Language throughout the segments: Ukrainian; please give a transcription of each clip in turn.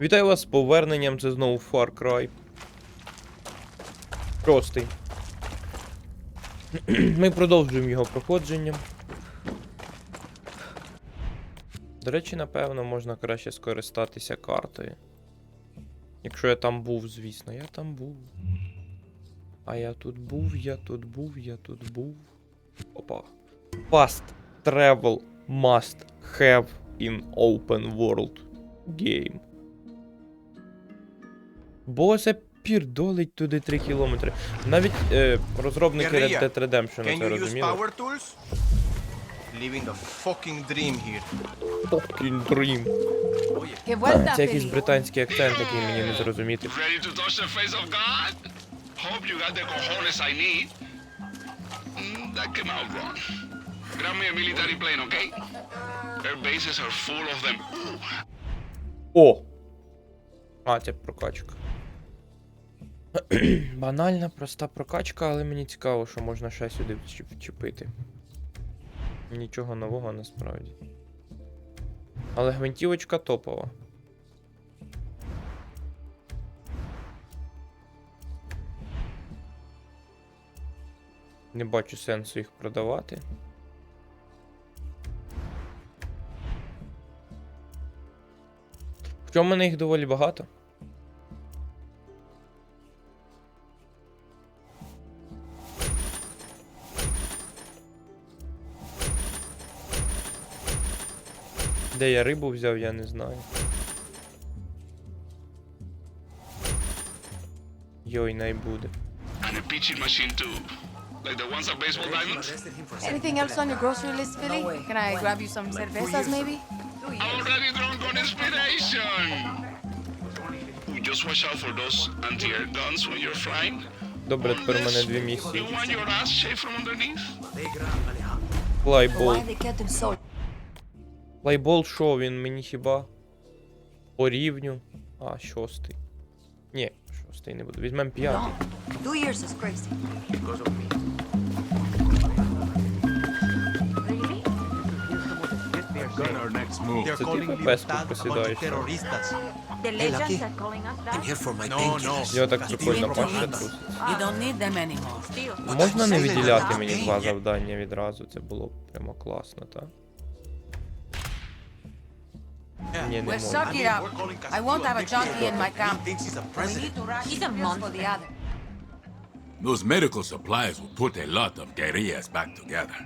Вітаю вас з поверненням, це знову Far Cry. Простий. Ми продовжуємо його проходження. До речі, напевно, можна краще скористатися картою. Якщо я там був, звісно, я там був. А я тут був, я тут був, я тут був. Опа. Fast travel must have in open world game. Боже, пірдолить туди 3 кілометри. Навіть е, розробники Red Guerrilla, Dead Redemption Can це you use розуміли. power tools? Living the fucking dream here. Fucking dream. ¡Qué vuelta, Це якийсь британський акцент, який мені не зрозуміти. Ready to touch the face of God? Hope you got the cojones I need. Mm, that came out wrong. Grab me a military plane, okay? Air bases are full of them. О! А, це прокачка. Банальна, проста прокачка, але мені цікаво, що можна ще сюди вчепити. Нічого нового насправді. Але гвинтівочка топова. Не бачу сенсу їх продавати. Хоча в мене їх доволі багато. Де я рибу взяв, я не знаю. Йой, най буде. And a pitching machine too. Like the ones at Baseball Diamonds. Anything else on your grocery list, Philly? Can I grab you some cervezas, maybe? Already drunk on inspiration! Ooh, Just watch out for those anti-air guns when you're flying. Добре, тепер у мене дві You місії. want your Флайбол що, він мені хіба? По рівню. А, шостий. Ні, шостий не буду. Візьмемо п'ятий. Це ти calling ФПС Libertad a bunch просідаєш. of terroristas. The Hey, legends Lucky. are calling us I'm that. here for my No, painkillers. Його так прикольно Profundo. пахне тут. You don't need them anymore. А Можна не виділяти мені два завдання відразу, це було б прямо класно, так? Ні, не it up. I won't have a junkie in my camp. thinks he's a We president. need to rush He's a just for the other. Those medical supplies will put a lot of guerrillas back together.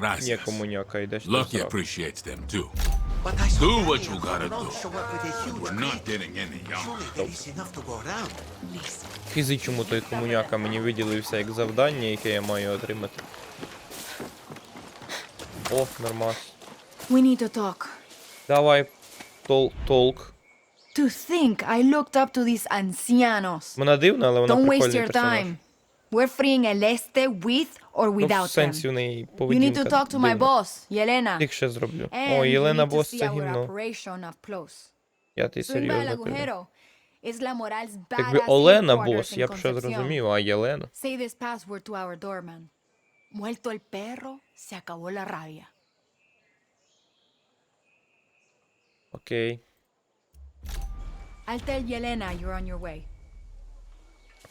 Gracias. комуняка, йдеш ти Lucky appreciates them too. But I saw Do what you gotta do. show up with a huge We're not getting any younger. Surely there is enough to go around. Please. Фізичому той комуняка мені виділився як завдання, яке я маю отримати. О, нормас. We need to talk. Давай, тол толк. To think I looked up to these ancianos. Вона дивна, але вона Don't waste прикольний your персонаж. time. We're freeing El Este with or Ну, в without сенсі them. в неї You поведінка need to talk to my дивна. boss, Yelena. Їх ще зроблю. And О, you Єлена need to Бос see це our гімно. operation up close. Я ти серйозно кажу. agujero. Es la moral's Якби badass Олена headquarters Бос, in я б ще Concepción. зрозумів, а Єлена. Say this password to our doorman. Muerto el perro, se acabó la rabia. Окей. I'll tell Yelena you're on your way.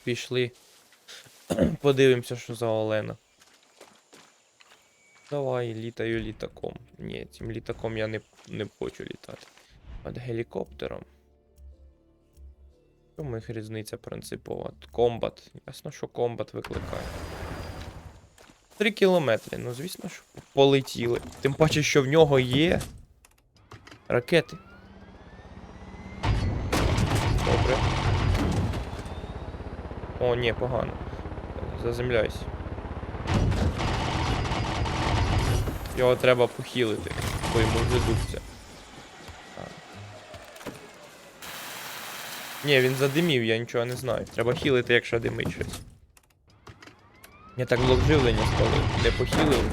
Пішли. Подивимося, що за Олена. Давай, літаю літаком. Ні, цим літаком я не, не хочу літати. От гелікоптером. Чому їх різниця принципова? Комбат. Ясно, що комбат викликає. Три кілометри. Ну, звісно ж, полетіли. Тим паче, що в нього є. Ракети. Добре. О, ні, погано. Заземляйся. Його треба похилити, бо йому задуться. Ні, він задимів, я нічого не знаю. Треба хілити, якщо димить щось. Я так блок живлення спалив. Не похилив.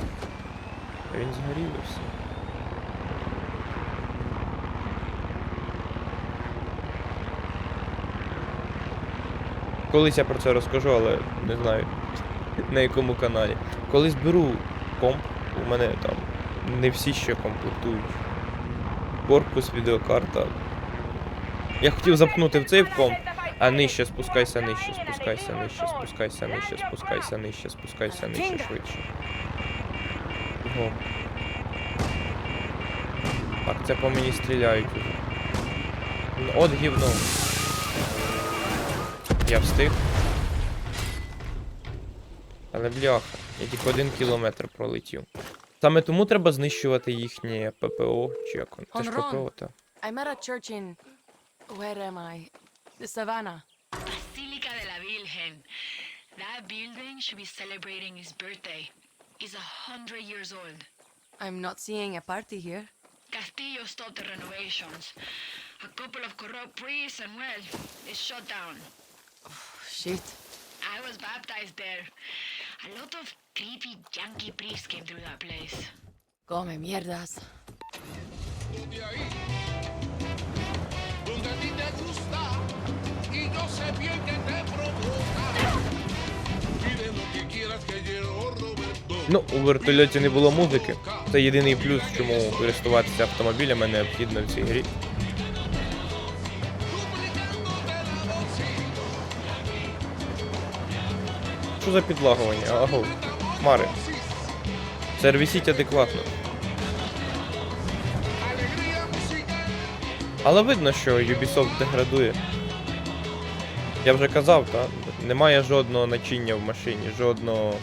Він згорів і все. Колись я про це розкажу, але не знаю на якому каналі. Колись беру комп, у мене там не всі ще комплектують. Корпус, відеокарта. Я хотів запхнути в цей комп, а нижче спускайся нижче, спускайся нижче, спускайся нижче, спускайся нижче, спускайся нижче, швидше. Ого. Так, це по мені стріляють уже. От гівно. Я встиг. Але бляха, я тільки один кілометр пролетів. Саме тому треба знищувати їхнє ППО, чи як воно? Це ж ППО, так. I'm at a church in. Where am I? The Savannah. Basilica de la Virgen. That building should be celebrating his birthday. He's a hundred years old. I'm not seeing a party here. Castillo stopped the renovations. A couple of corrupt priests and well, it's shut down. Shit. I was baptized there. A lot of creepy Yankee priests came through that place. Come mierdas. de ahí, donde a ti te gusta y yo sé bien que te provoca. Pide lo que quieras que llevo Roberto. Ну, у вертольоті не було музики. Це єдиний плюс, чому користуватися автомобілями необхідно в цій грі. Що за підлагування? Аго, Мари. Сервісіть адекватно. Але видно, що Ubisoft деградує. Я вже казав, та немає жодного начиння в машині, жодного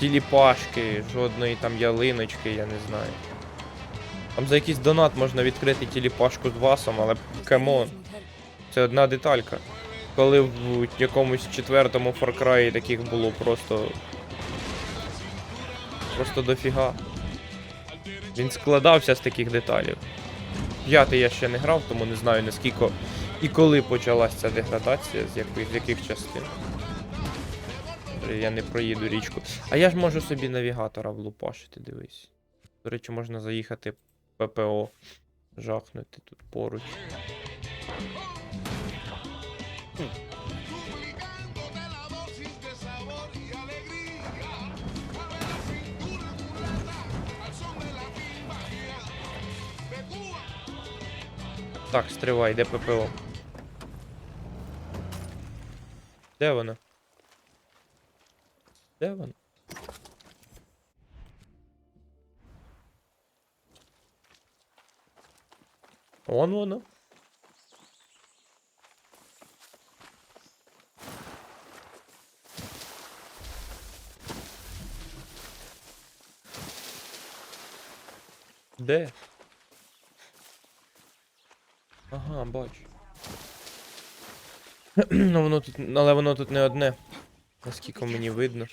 тіліпашки, жодної там ялиночки, я не знаю. Там за якийсь донат можна відкрити тіліпашку з васом, але камон. Це одна деталька. Коли в якомусь четвертому Far Cry таких було просто. Просто дофіга. Він складався з таких деталей. П'ятий я ще не грав, тому не знаю наскільки і коли почалась ця деградація, з яких, з яких частин. Я не проїду річку. А я ж можу собі навігатора влупашити, дивись. До речі, можна заїхати ППО. Жахнути тут поруч. Так, стривай, де ППО? Де воно? Де воно? Вон воно. Де? Ага, бачу. ну воно тут. Але воно тут не одне. Наскільки мені видно.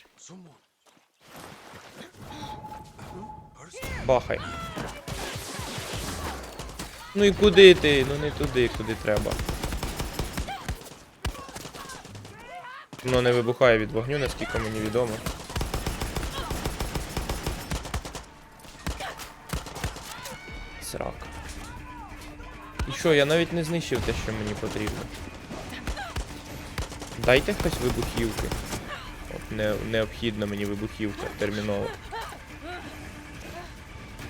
Бахай. Ну і куди ти? Ну не туди, куди треба. Воно не вибухає від вогню, наскільки мені відомо. Срак. І що, я навіть не знищив те, що мені потрібно. Дайте хтось вибухівки. От не, необхідна мені вибухівка терміново.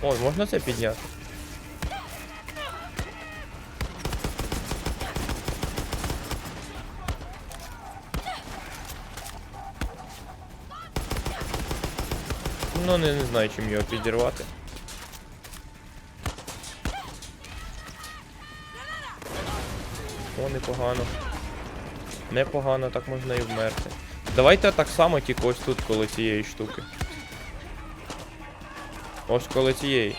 О, можна це підняти? Ну, не, не знаю, чим його підірвати. О, непогано. Непогано, так можна і вмерти. Давайте так само тільки ось тут коло цієї штуки. Ось коло цієї.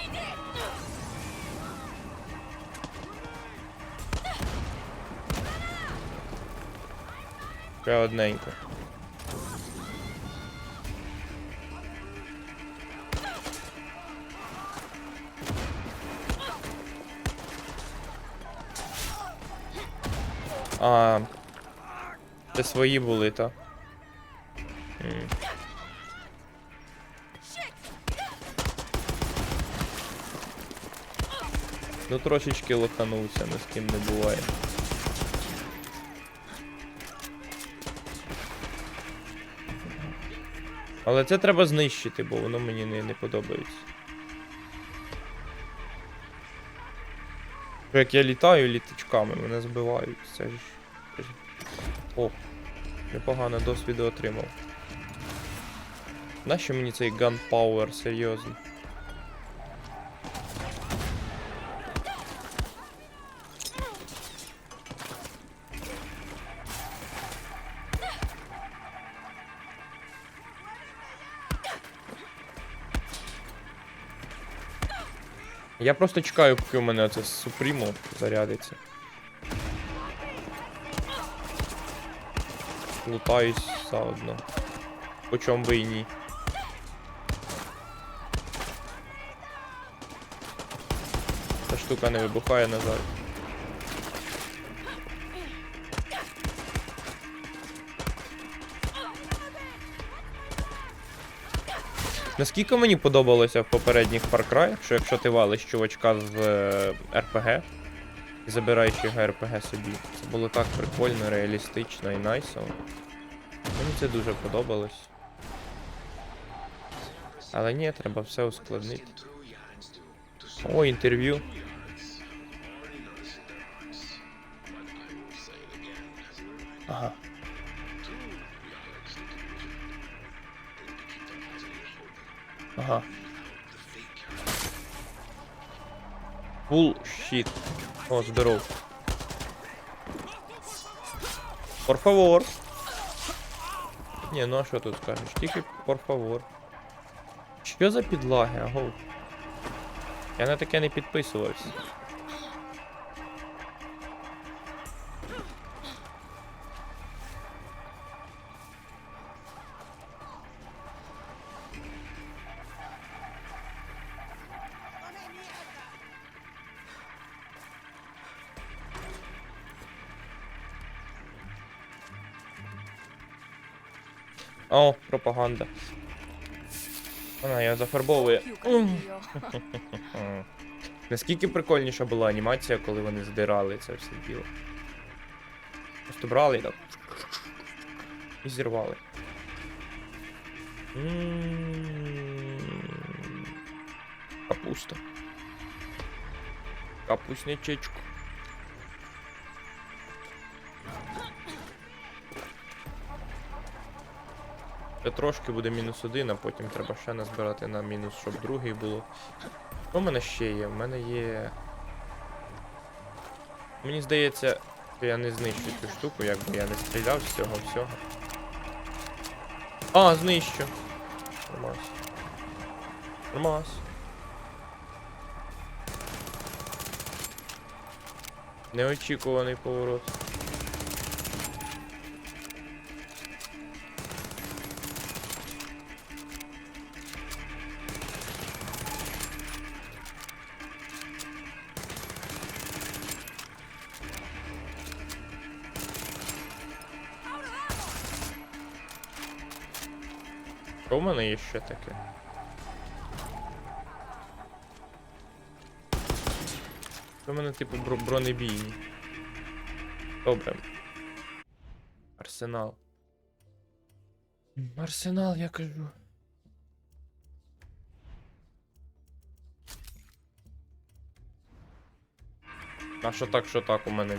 Ще одненько. А. Це свої були? М. Ну трошечки лоханувся, ну з ким не буває. Але це треба знищити, бо воно мені не, не подобається. Як я літаю літачками, мене збивають. Це ж. О, непогано досвіду отримав. Нащо мені цей ганпауер, серйозно? Я просто чекаю, поки у мене це Супріму зарядиться. Лутаюсь заодно. По чому би і ні. Ця штука не вибухає, на Наскільки мені подобалося в попередніх Far Cry, що якщо ти валиш чувачка з е, РПГ і забираєш його РПГ собі, це було так прикольно, реалістично і найсово. Мені це дуже подобалось. Але ні, треба все ускладнити. О, інтерв'ю. Ага. Ага. Bullshit. О, здоров. Por favor. Не, ну а що тут скажеш? Тільки por favor. Що за підлаги, агов? Я на таке не підписувався. О, пропаганда. Вона я зафарбовує. Наскільки прикольніша була анімація, коли вони здирали це все діло. Просто брали і так. І зірвали. Капуста. Капуснячечку. Трошки буде мінус один, а потім треба ще назбирати на мінус, щоб другий було. Що в мене ще є? В мене є. Мені здається, що я не знищу цю штуку, якби я не стріляв з цього всього. А, знищу. Нормас. Нормас. Неочікуваний поворот. Що в мене є ще таке? Це в мене типу бро- бронебійні. Добре. Арсенал. Арсенал, я кажу. А що так, що так у мене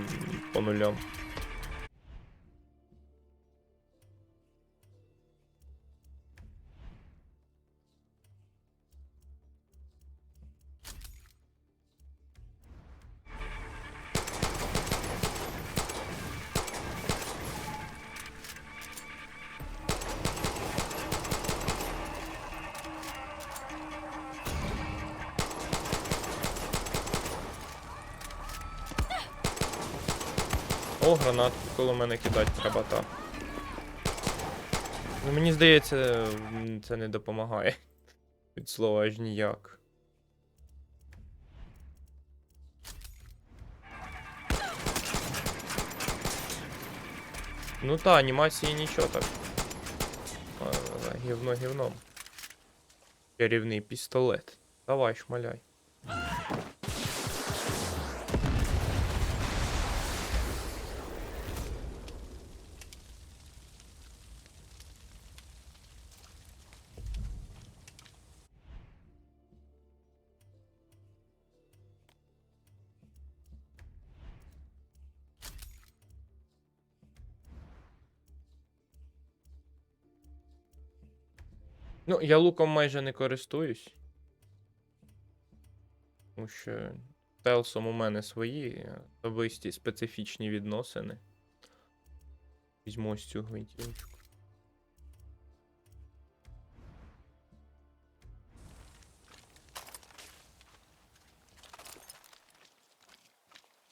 по нулям? О, гранатку коло мене кидати треба так. Ну, мені здається, це не допомагає. Від слова аж ніяк. Ну та, анімації нічого так. Гівно гівном. Чарівний пістолет. Давай, шмаляй. Ну, я луком майже не користуюсь. Тому що Телсом у мене свої особисті специфічні відносини. Візьму ось цю гвинтівочку.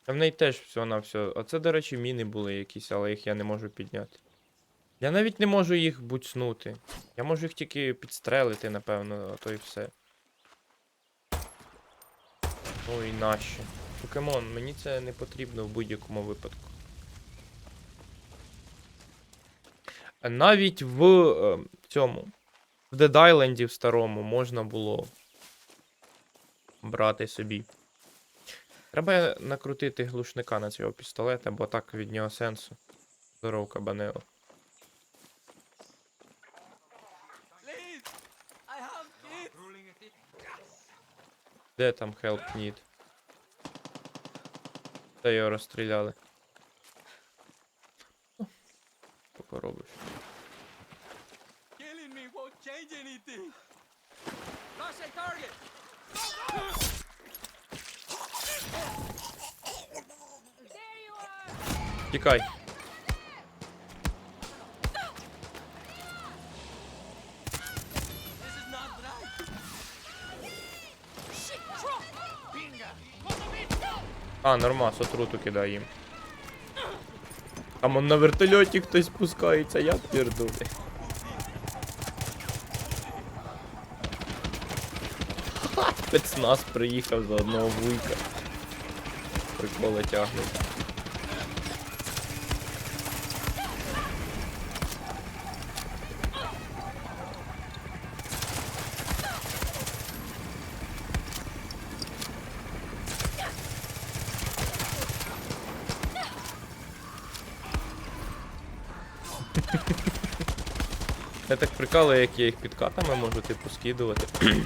А в неї теж все на все. А це, до речі, міни були якісь, але їх я не можу підняти. Я навіть не можу їх буцнути. Я можу їх тільки підстрелити, напевно, а то і все. Ой, нащо. Покемон, мені це не потрібно в будь-якому випадку. Навіть в е, цьому. В Dead Island в старому можна було брати собі. Треба накрутити глушника на цього пістолета, бо так від нього сенсу. Здоров, кабанео. Де там help need? Та його розстріляли. Що поробиш? Тікай. А, нормас, отруту кидай їм. Там он на вертольоті хтось спускається, я пірду. Спецназ приїхав за одного вуйка. Приколи тягнуть. Я як я їх підкатами можу типу скидувати.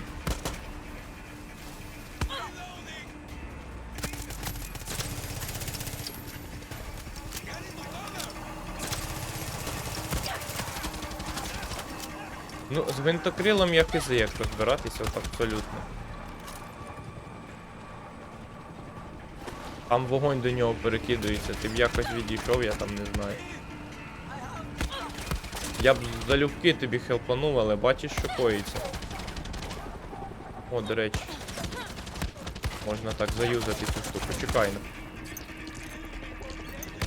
Ну, з гвинтокрилом я хизи як розбиратися, от абсолютно. Там вогонь до нього перекидується, ти б якось відійшов, я там не знаю. Я б залюбки тобі хелпанув, але бачиш, що коїться. О, до речі. Можна так заюзати цю штуку. Чекай.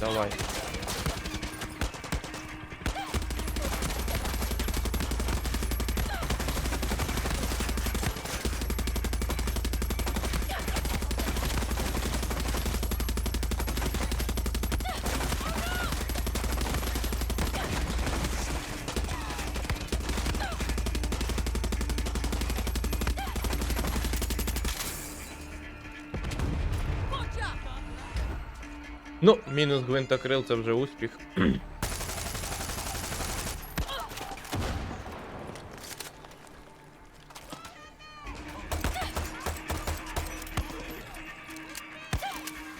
Давай. Мінус гвинтокрил це вже успіх.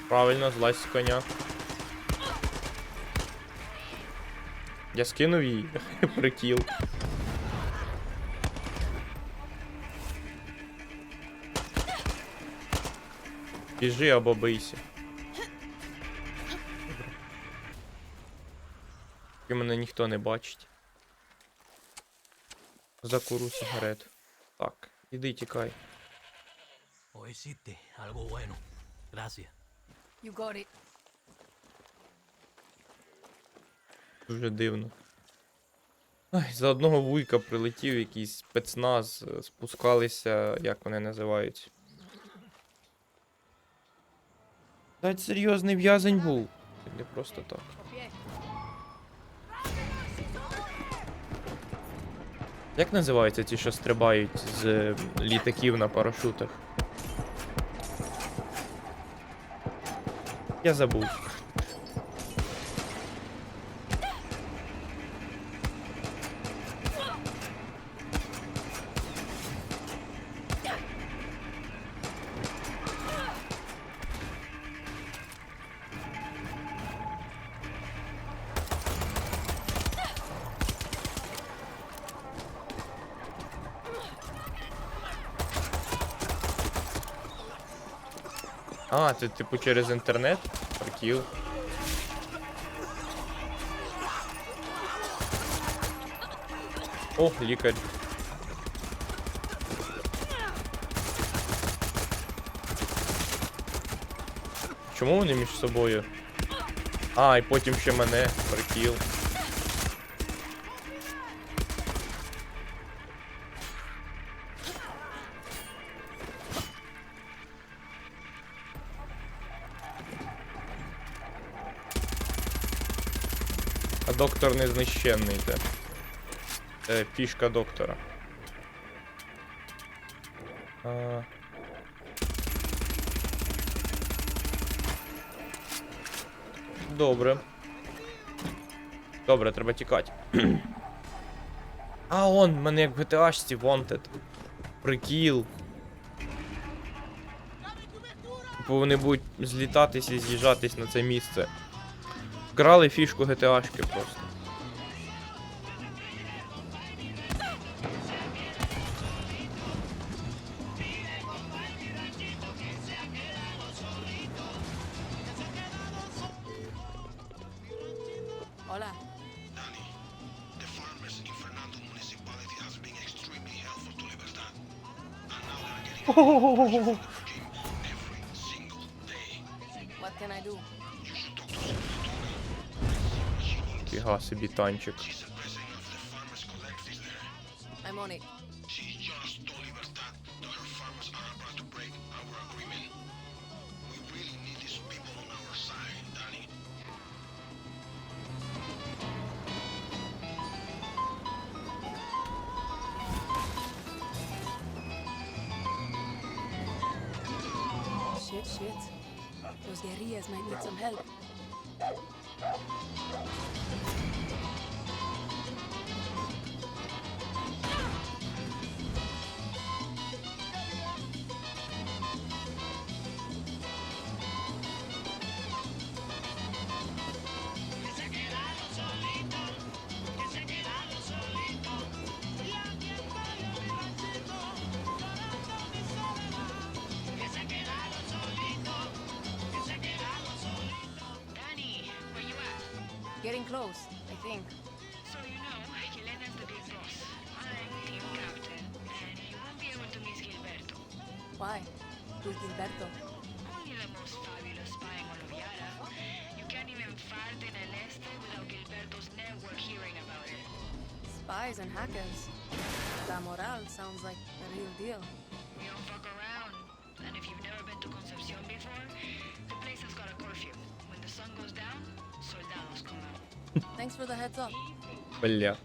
Правильно, злазь з коня. Я скинув її. Прикіл. Біжи або бийся. Поки мене ніхто не бачить. Закуру сигарету. Так, іди тікай. You got it. Дуже дивно. Ай, за одного вуйка прилетів якийсь спецназ, е, спускалися, як вони називаються. Дать серйозний в'язень був. Це Не просто так. Як називаються ті, що стрибають з е, літаків на парашутах? Я забув. Це типу через інтернет? Прикіл. О, лікар. Чому вони між собою? А, і потім ще мене, прикіл. Доктор незнищенний те. Це фішка доктора. А... Добре. Добре, треба тікати. а он, в мене як в GTA-шці Wanted. Прикіл. Типу вони будуть злітатись і з'їжджатись на це місце. Вкрали фішку GTA-шки просто. In Fernando collective there. I'm on it. Getting close, I think. So you know, the big boss. I'm team captain, and you won't be able to miss Gilberto. Why? Who's Gilberto? Only the most fabulous spy in Oloviara. You can't even fart in El Este without Gilberto's network hearing about it. Spies and hackers. La Moral sounds like the real deal. We don't fuck around. And if you've never been to Concepcion before, the place has got a curfew. Бля.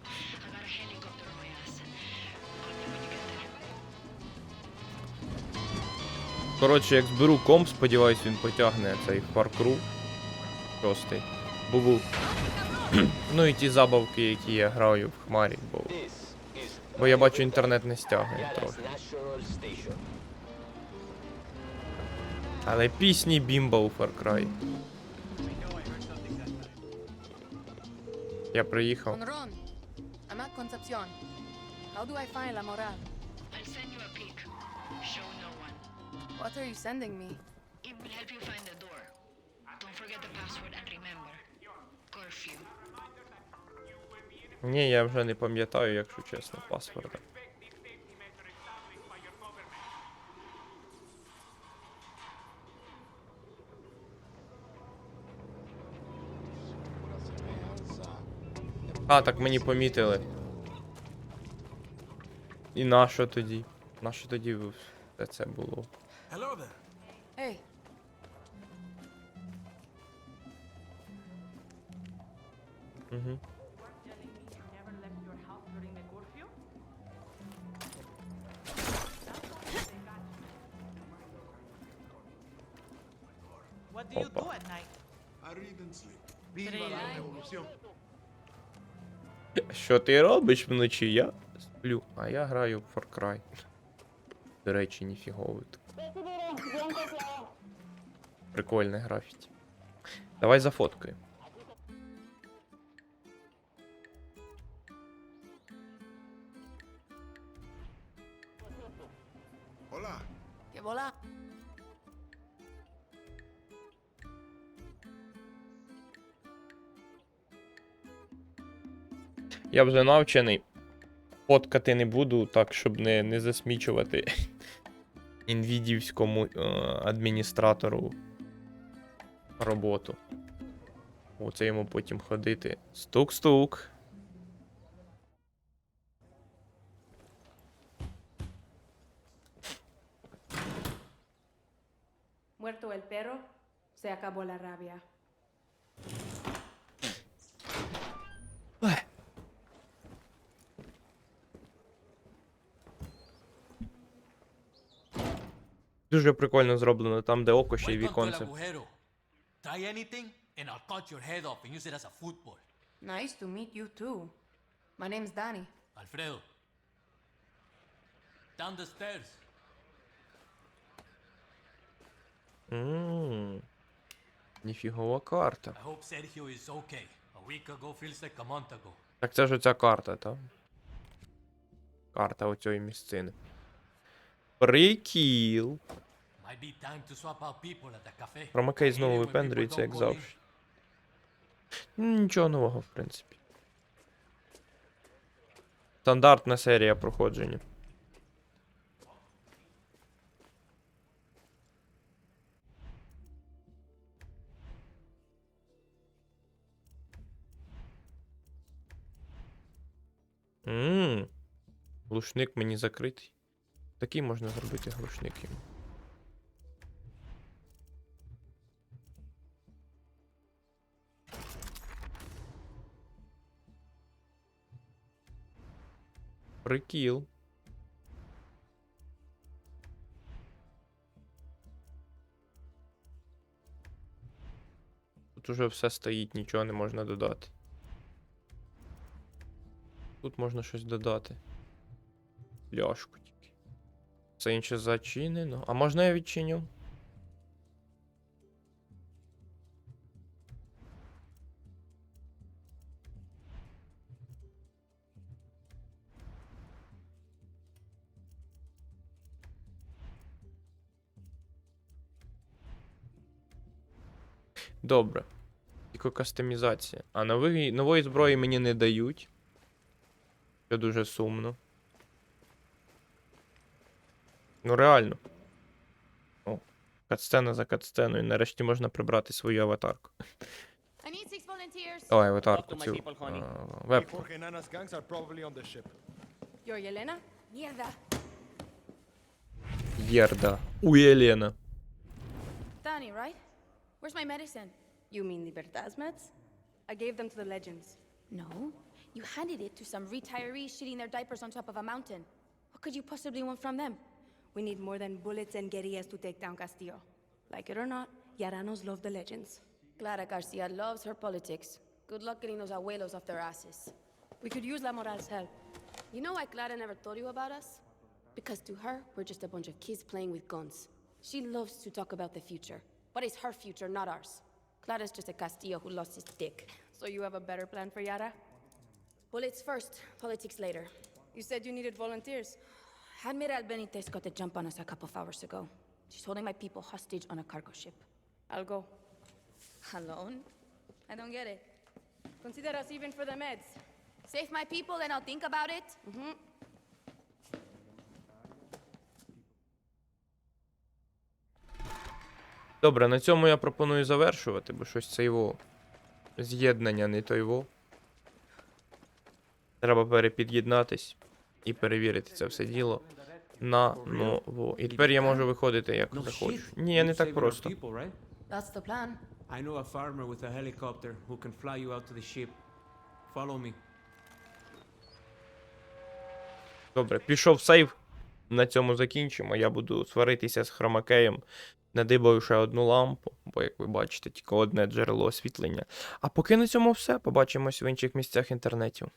Коротше, як зберу комп, сподіваюсь, він потягне цей Far Cry. Шостий. Бубу. ну і ті забавки, які я граю в хмарі, бо. Бо я бачу інтернет не стягує трохи. Але пісні бімба у Far Cry. Я приїхав. Conron, I'm at How do I find La Moral? I'll send you a pic. Show no one. What are you sending me? It will help you find the door. Don't forget the password and remember. Curfew. Ні, я вже не пам'ятаю, якщо чесно, паспорта. А, так мені помітили. І нащо тоді? Нащо тоді все це було? Hey, Угу. Що ти робиш вночі? Я сплю, а я граю в Far Cry. До речі, ніфіговий. Прикольне графіті. Давай зафоткай. Я вже навчений. Фоткати не буду, так, щоб не, не засмічувати інвідівському е, адміністратору роботу. Оце йому потім ходити. Стук-стук. Muerto el perro, se acabó la rabia. Дуже прикольно зроблено, там, де око ще й віконце. Nice to meet you too. My name's Danny. Alfredo. Down the stairs. Ммм. Ніфігова карта. I hope Sergio is okay. A week ago feels like a month ago. Так це ж оця карта, та? Карта оцієї місцини. Прикіл. Промакей знову випендрюється, як завжди. Ну, Нічого нового, в принципі. Стандартна серія проходження. Ммм. Глушник мені закритий. Такий можна зробити глушник йому. Прикіл. Тут уже все стоїть, нічого не можна додати. Тут можна щось додати. Пляшку тільки. Все інше зачинено. А можна я відчиню? Добре. Тільки кастомізація. А нової, нової зброї мені не дають. Що дуже сумно. Ну реально. О, катсцена за катсценою. Нарешті можна прибрати свою аватарку. I need six volunteers. О, аватарку цю. а, Вебку. Єрда. У Єлена. Danny, right? Where's my medicine? You mean Libertad's meds? I gave them to the legends. No. You handed it to some retirees shitting their diapers on top of a mountain. What could you possibly want from them? We need more than bullets and guerrillas to take down Castillo. Like it or not, Yaranos love the legends. Clara Garcia loves her politics. Good luck getting those abuelos off their asses. We could use La Moral's help. You know why Clara never told you about us? Because to her, we're just a bunch of kids playing with guns. She loves to talk about the future, but it's her future, not ours. Clara's just a Castillo who lost his dick. So you have a better plan for Yara? Bullets first, politics later. You said you needed volunteers. Admiral Benitez got the jump on us a couple of hours ago. She's holding my people hostage on a cargo ship. I'll go. Alone? I don't get it. Consider us even for the meds. Save my people and I'll think about it? Mm-hmm. Добре, на цьому я пропоную завершувати, бо щось це його з'єднання не той во. Треба перепід'єднатись і перевірити це все діло на ново. І тепер я можу виходити як захочу. Ні, не так просто. That's the plan. I know a farmer with a helicopter who can fly you out to the ship. Follow me. Добре, пішов сейв. На цьому закінчимо. Я буду сваритися з хромакеєм, надибаю ще одну лампу, бо, як ви бачите, тільки одне джерело освітлення. А поки на цьому все. Побачимось в інших місцях інтернетів.